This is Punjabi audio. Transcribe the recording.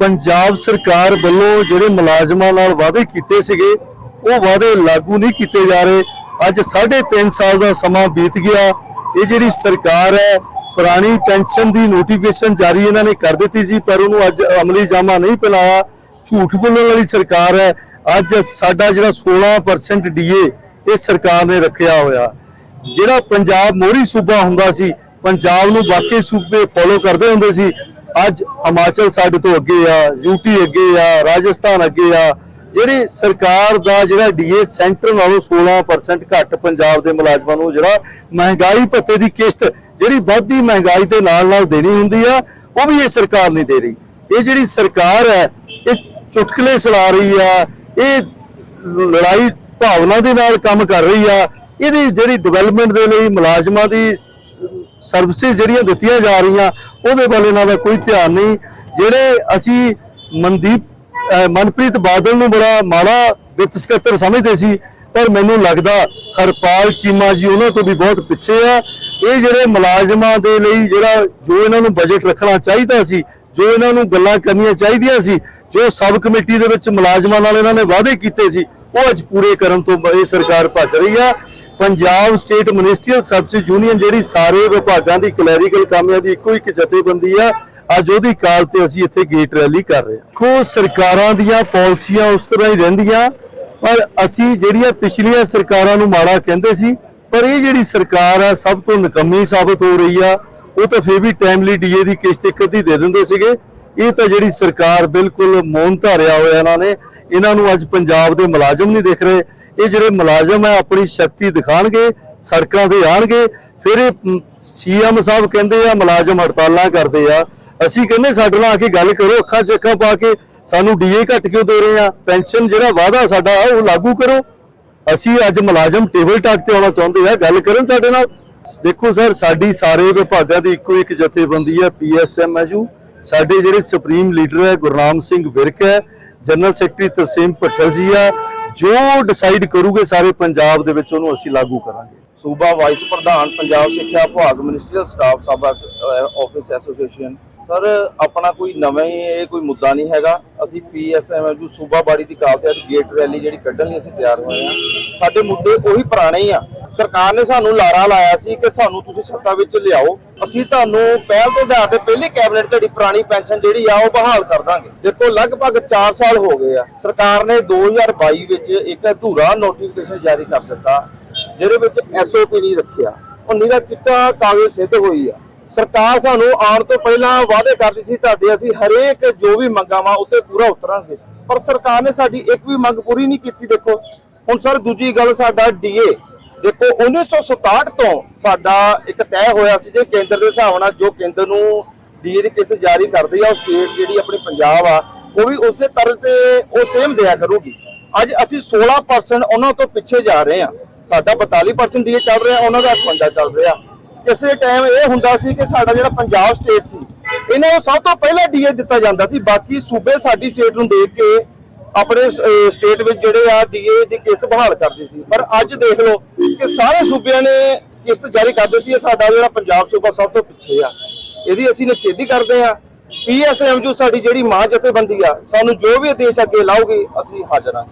ਪੰਜਾਬ ਸਰਕਾਰ ਵੱਲੋਂ ਜਿਹੜੇ ਮੁਲਾਜ਼ਮਾਂ ਨਾਲ ਵਾਅਦੇ ਕੀਤੇ ਸੀਗੇ, ਉਹ ਵਾਅਦੇ ਲਾਗੂ ਨਹੀਂ ਕੀਤੇ ਜਾ ਰਹੇ। ਅੱਜ 3.5 ਸਾਲ ਦਾ ਸਮਾਂ ਬੀਤ ਗਿਆ। ਇਹ ਜਿਹੜੀ ਸਰਕਾਰ ਹੈ, ਪੁਰਾਣੀ ਪੈਨਸ਼ਨ ਦੀ ਨੋਟੀਫਿਕੇਸ਼ਨ ਜਾਰੀ ਇਹਨਾਂ ਨੇ ਕਰ ਦਿੱਤੀ ਸੀ, ਪਰ ਉਹਨੂੰ ਅੱਜ ਅਮਲੀ ਜਾਮਾ ਨਹੀਂ ਪਿਲਾਇਆ ਝੂਠ ਬੋਲਣ ਵਾਲੀ ਸਰਕਾਰ ਹੈ। ਅੱਜ ਸਾਡਾ ਜਿਹੜਾ 16% ਡੀਏ ਇਹ ਸਰਕਾਰ ਨੇ ਰੱਖਿਆ ਹੋਇਆ। ਜਿਹੜਾ ਪੰਜਾਬ ਮੋਹਰੀ ਸੂਬਾ ਹੁੰਦਾ ਸੀ, ਪੰਜਾਬ ਨੂੰ ਬਾਕੀ ਸੂਬੇ ਫੋਲੋ ਕਰਦੇ ਹੁੰਦੇ ਸੀ। ਅੱਜ ਹਿਮਾਚਲ ਸਾਡੇ ਤੋਂ ਅੱਗੇ ਆ ਯੂਟੀ ਅੱਗੇ ਆ, ਰਾਜਸਥਾਨ ਅੱਗੇ ਆ। ਜਿਹੜੀ ਸਰਕਾਰ ਦਾ ਜਿਹੜਾ ਡੀਏ ਸੈਂਟਰ ਨਾਲੋਂ 16% ਘੱਟ ਪੰਜਾਬ ਦੇ ਮੁਲਾਜ਼ਮਾਂ ਨੂੰ ਜਿਹੜਾ ਮਹਿੰਗਾਈ ਭੱਤੇ ਦੀ ਕਿਸ਼ਤ, ਜਿਹੜੀ ਵੱਧਦੀ ਮਹਿੰਗਾਈ ਦੇ ਨਾਲ ਨਾਲ ਦੇਣੀ ਹੁੰਦੀ ਆ, ਉਹ ਵੀ ਇਹ ਸਰਕਾਰ ਨਹੀਂ ਦੇ ਰਹੀ। ਇਹ ਜਿਹੜੀ ਸਰਕਾਰ ਹੈ, ਇਹ ਚੁਟਕਲੇ ਸੁਣਾ ਰਹੀ ਆ, ਇਹ ਲੜਾਈ ਭਾਵਨਾ ਦੇ ਨਾਲ ਕੰਮ ਕਰ ਰਹੀ ਆ ਇਹਦੀ ਜਿਹੜੀ ਡਿਵੈਲਪਮੈਂਟ ਦੇ ਲਈ ਮੁਲਾਜ਼ਮਾਂ ਦੀ ਸਰਵਿਸਿਜ਼ ਜਿਹੜੀਆਂ ਦਿੱਤੀਆਂ ਜਾ ਰਹੀਆਂ, ਉਹਦੇ ਵੱਲ ਇਹਨਾਂ ਦਾ ਕੋਈ ਧਿਆਨ ਨਹੀਂ। ਜਿਹੜੇ ਅਸੀਂ ਮਨਦੀਪ ਮਨਪ੍ਰੀਤ ਬਾਦਲ ਨੂੰ ਬੜਾ ਮਾੜਾ ਵਿੱਤ ਸਕੱਤਰ ਸਮਝਦੇ ਸੀ, ਪਰ ਮੈਨੂੰ ਲੱਗਦਾ ਹਰਪਾਲ ਚੀਮਾ ਜੀ ਉਹਨਾਂ ਤੋਂ ਵੀ ਬਹੁਤ ਪਿੱਛੇ ਆ। ਇਹ ਜਿਹੜੇ ਮੁਲਾਜ਼ਮਾਂ ਦੇ ਲਈ ਜਿਹੜਾ ਜੋ ਇਹਨਾਂ ਨੂੰ ਬਜਟ ਰੱਖਣਾ ਚਾਹੀਦਾ ਸੀ, ਜੋ ਇਹਨਾਂ ਨੂੰ ਗੱਲਾਂ ਕਰਨੀਆਂ ਚਾਹੀਦੀਆਂ ਸੀ, ਜੋ ਸਬ ਕਮੇਟੀ ਦੇ ਵਿੱਚ ਮੁਲਾਜ਼ਮਾਂ ਨਾਲ ਇਹਨਾਂ ਨੇ ਵਾਅਦੇ ਕੀਤੇ ਸੀ, ਉਹ ਅੱਜ ਪੂਰੇ ਕਰਨ ਤੋਂ ਇਹ ਸਰਕਾਰ ਭੱਜ ਰਹੀ ਆ। Punjab state ministerial service union ਜਿਹੜੀ ਸਾਰੇ ਵਿਭਾਗਾਂ ਦੀ ਕਲੈਰੀਕਲ ਕਾਮਿਆਂ ਦੀ ਇੱਕੋ ਇੱਕ ਜਥੇਬੰਦੀ ਆ, ਅੱਜ ਉਹਦੀ ਕਾਲ ਤੇ ਅਸੀਂ ਇੱਥੇ ਗੇਟ ਰੈਲੀ ਕਰ ਰਹੇ ਹਾਂ। ਖੋ ਸਰਕਾਰਾਂ ਦੀਆਂ ਪਾਲਿਸੀਆਂ ਉਸ ਤਰ੍ਹਾਂ ਹੀ ਰਹਿੰਦੀਆਂ, ਪਰ ਅਸੀਂ ਜਿਹੜੀਆਂ ਪਿਛਲੀਆਂ ਸਰਕਾਰਾਂ ਨੂੰ ਮਾੜਾ ਕਹਿੰਦੇ ਸੀ, ਪਰ ਇਹ ਜਿਹੜੀ ਸਰਕਾਰ ਆ, ਸਭ ਤੋਂ ਨਕੰਮੀ ਸਾਬਤ ਹੋ ਰਹੀ ਆ, ਉਹ ਤਾਂ ਫੇਰ ਵੀ ਟਾਈਮਲੀ ਡੀਏ ਦੀ ਕਿਸ਼ਤ ਇੱਕ ਅੱਧੀ ਦੇ ਦਿੰਦੇ ਸੀਗੇ। ਇਹ ਤਾਂ ਜਿਹੜੀ ਸਰਕਾਰ ਬਿਲਕੁਲ ਮੌਨ ਧਾਰਿਆ ਹੋਇਆ ਇਹਨਾਂ ਨੇ, ਇਹਨਾਂ ਨੂੰ ਅੱਜ ਪੰਜਾਬ ਦੇ ਮੁਲਾਜ਼ਮ ਨਹੀਂ ਦਿਖ ਰਹੇ। ਇਹ ਜਿਹੜੇ ਮੁਲਾਜ਼ਮ ਹੈ, ਆਪਣੀ ਸ਼ਕਤੀ ਦਿਖਾਣਗੇ, ਸੜਕਾਂ ਤੇ ਆਣਗੇ, ਫਿਰ ਇਹ ਸੀਐਮ ਸਾਹਿਬ ਕਹਿੰਦੇ ਆ, ਮੁਲਾਜ਼ਮ ਹੜਤਾਲਾਂ ਕਰਦੇ ਆ। ਅਸੀਂ ਕਹਿੰਦੇ ਸਾਡੇ ਨਾਲ ਆ ਕੇ ਗੱਲ ਕਰੋ, ਅੱਖਾਂ 'ਚ ਅੱਖਾਂ ਪਾ ਕੇ, ਸਾਨੂੰ ਡੀਏ ਘੱਟ ਕਿਉਂ ਦੇ ਰਹੇ ਆ? ਪੈਨਸ਼ਨ ਜਿਹੜਾ ਵਾਅਦਾ ਸਾਡਾ ਉਹ ਲਾਗੂ ਕਰੋ। ਅਸੀਂ ਅੱਜ ਮੁਲਾਜ਼ਮ ਟੇਬਲ ਟਾਕ ਤੇ ਆਉਣਾ ਚਾਹੁੰਦੇ ਆ, ਗੱਲ ਕਰਨ ਸਾਡੇ ਨਾਲ। ਦੇਖੋ ਸਰ, ਸਾਡੀ ਸਾਰੇ ਵਿਭਾਗਾਂ ਦੀ ਇੱਕੋ ਇੱਕ ਜਥੇਬੰਦੀ ਹੈ ਪੀਐਸਐਮਐਸਯੂ ਸਾਡੇ ਜਿਹੜੇ ਸੁਪਰੀਮ ਲੀਡਰ ਹੈ ਗੁਰਨਾਮ ਸਿੰਘ ਵਿਰਕ ਹੈ, ਜਨਰਲ ਸੈਕਟਰੀ ਤਰਸੇਮ ਭੱਟਲ ਜੀ ਆ, ਜੋ ਡਿਸਾਈਡ ਕਰੂਗੇ ਸਾਰੇ ਪੰਜਾਬ ਦੇ ਵਿੱਚ, ਉਹਨੂੰ ਅਸੀਂ ਲਾਗੂ ਕਰਾਂਗੇ। ਸੂਬਾ ਵਾਈਸ ਪ੍ਰਧਾਨ, ਪੰਜਾਬ ਸਿੱਖਿਆ ਵਿਭਾਗ ਮਿਨਿਸਟਰੀਅਲ ਸਟਾਫ ਸਭਾ ਆਫਿਸ ਐਸੋਸੀਏਸ਼ਨ ਸਰ, ਆਪਣਾ ਕੋਈ ਨਵਾਂ ਹੀ ਇਹ ਕੋਈ ਮੁੱਦਾ ਨਹੀਂ ਹੈਗਾ। ਅਸੀਂ ਪੀਐਸਐਮਐਲਯੂ ਸੂਬਾ ਦੀ ਕਾਲ ਤੇ ਅੱਜ ਗੇਟ ਰੈਲੀ ਜਿਹੜੀ ਕੱਢਣ ਲਈ ਅਸੀਂ ਤਿਆਰ ਹੋਏ ਆ ਸਾਡੇ ਮੁੱਦੇ ਉਹੀ ਪੁਰਾਣੇ ਹੀ ਆ। ਸਰਕਾਰ ਨੇ ਸਾਨੂੰ ਲਾਰਾ ਲਾਇਆ ਸੀ ਕਿ ਸਾਨੂੰ ਤੁਸੀਂ ਸੱਤਾ ਵਿੱਚ ਲਿਆਓ। ਅਸੀਂ ਤੁਹਾਨੂੰ ਪਹਿਲ ਦੇ ਆਧਾਰ ਤੇ ਪਹਿਲੀ ਕੈਬਨਿਟ ਝੜੀ ਪੁਰਾਣੀ ਪੈਨਸ਼ਨ ਜਿਹੜੀ ਆ, ਉਹ ਬਹਾਲ ਕਰ ਦਾਂਗੇ। ਦੇਖੋ, ਲਗਭਗ 4 ਸਾਲ ਹੋ ਗਏ ਆ। ਸਰਕਾਰ ਨੇ 2022 ਵਿੱਚ ਇੱਕ ਅਧੂਰਾ ਨੋਟੀਫਿਕੇਸ਼ਨ ਜਾਰੀ ਕਰ ਦਿੱਤਾ, ਜਿਹਦੇ ਵਿੱਚ ਐਸਓਪੀ ਨਹੀਂ ਰੱਖਿਆ। ਉਹ ਨਿਰਾ ਚਿੱਟਾ ਕਾਗਜ਼ ਸਿੱਧ ਹੋਈ ਆ। ਸਰਕਾਰ ਸਾਨੂੰ ਆਉਣ ਤੋਂ ਪਹਿਲਾਂ ਵਾਅਦੇ ਕਰਦੀ ਸੀ ਤੁਹਾਡੇ ਅਸੀਂ ਹਰੇਕ ਜੋ ਵੀ ਮੰਗਾਂ ਵਾ ਉੱਤੇ ਪੂਰਾ ਉਤਰਾਂਗੇ। ਪਰ ਸਰਕਾਰ ਨੇ ਸਾਡੀ ਇੱਕ ਵੀ ਮੰਗ ਪੂਰੀ ਨਹੀਂ ਕੀਤੀ, ਦੇਖੋ। ਹੁਣ ਸਰ ਦੂਜੀ ਗੱਲ ਸਾਡਾ ਡੀਏ, ਦੇਖੋ 1967 ਤੋਂ ਸਾਡਾ ਇੱਕ ਤੈਅ ਹੋਇਆ ਸੀ ਜੇ ਕੇਂਦਰ ਦੇ ਹਿਸਾਬ ਨਾਲ ਜੋ ਕੇਂਦਰ ਨੂੰ ਡੀਏ ਦੀ ਕਿਸ ਜਾਰੀ ਕਰਦੀ ਆ, ਉਹ ਸਟੇਟ ਜਿਹੜੀ ਆਪਣੀ ਪੰਜਾਬ ਆ, ਉਹ ਵੀ ਉਸੇ ਤਰ੍ਹਾਂ ਤੇ ਉਹ ਸੇਮ ਦਿਆ ਕਰੂਗੀ। ਅੱਜ ਅਸੀਂ 16% ਉਹਨਾਂ ਤੋਂ ਪਿੱਛੇ ਜਾ ਰਹੇ ਆ। ਸਾਡਾ 42% ਡੀਏ ਚੱਲ ਰਿਹਾ, ਉਹਨਾਂ ਦਾ 58 ਚੱਲ ਰਿਹਾ। ਕਿਸੇ ਟਾਈਮ ਇਹ ਹੁੰਦਾ ਸੀ ਕਿ ਸਾਡਾ ਜਿਹੜਾ ਪੰਜਾਬ ਸਟੇਟ ਸੀ, ਇਹਨਾਂ ਨੂੰ ਸਭ ਤੋਂ ਪਹਿਲਾਂ ਡੀਏ ਦਿੱਤਾ ਜਾਂਦਾ ਸੀ। ਬਾਕੀ ਸੂਬੇ ਸਾਡੀ ਸਟੇਟ ਨੂੰ ਦੇਖ ਕੇ ਆਪਣੇ ਸਟੇਟ ਵਿੱਚ ਜਿਹੜੇ ਆ ਡੀਏ ਦੀ ਕਿਸ਼ਤ ਬਹਾਲ ਕਰਦੇ ਸੀ। ਪਰ ਅੱਜ ਦੇਖ ਲਓ ਕਿ ਸਾਰੇ ਸੂਬਿਆਂ ਨੇ ਕਿਸ਼ਤ ਜਾਰੀ ਕਰ ਦਿੱਤੀ ਹੈ। ਸਾਡਾ ਜਿਹੜਾ ਪੰਜਾਬ ਸੂਬਾ ਸਭ ਤੋਂ ਪਿੱਛੇ ਆ। ਇਹਦੀ ਅਸੀਂ ਨਿਖੇਧੀ ਕਰਦੇ ਆ ਪੀਐਸਐਮਯੂ ਸਾਡੀ ਜਿਹੜੀ ਮਾਂ ਜਥੇਬੰਦੀ ਆ, ਸਾਨੂੰ ਜੋ ਵੀ ਆਦੇਸ਼ ਅੱਗੇ ਲਾਉਗੀ ਅਸੀਂ ਹਾਜ਼ਰ ਹਾਂ।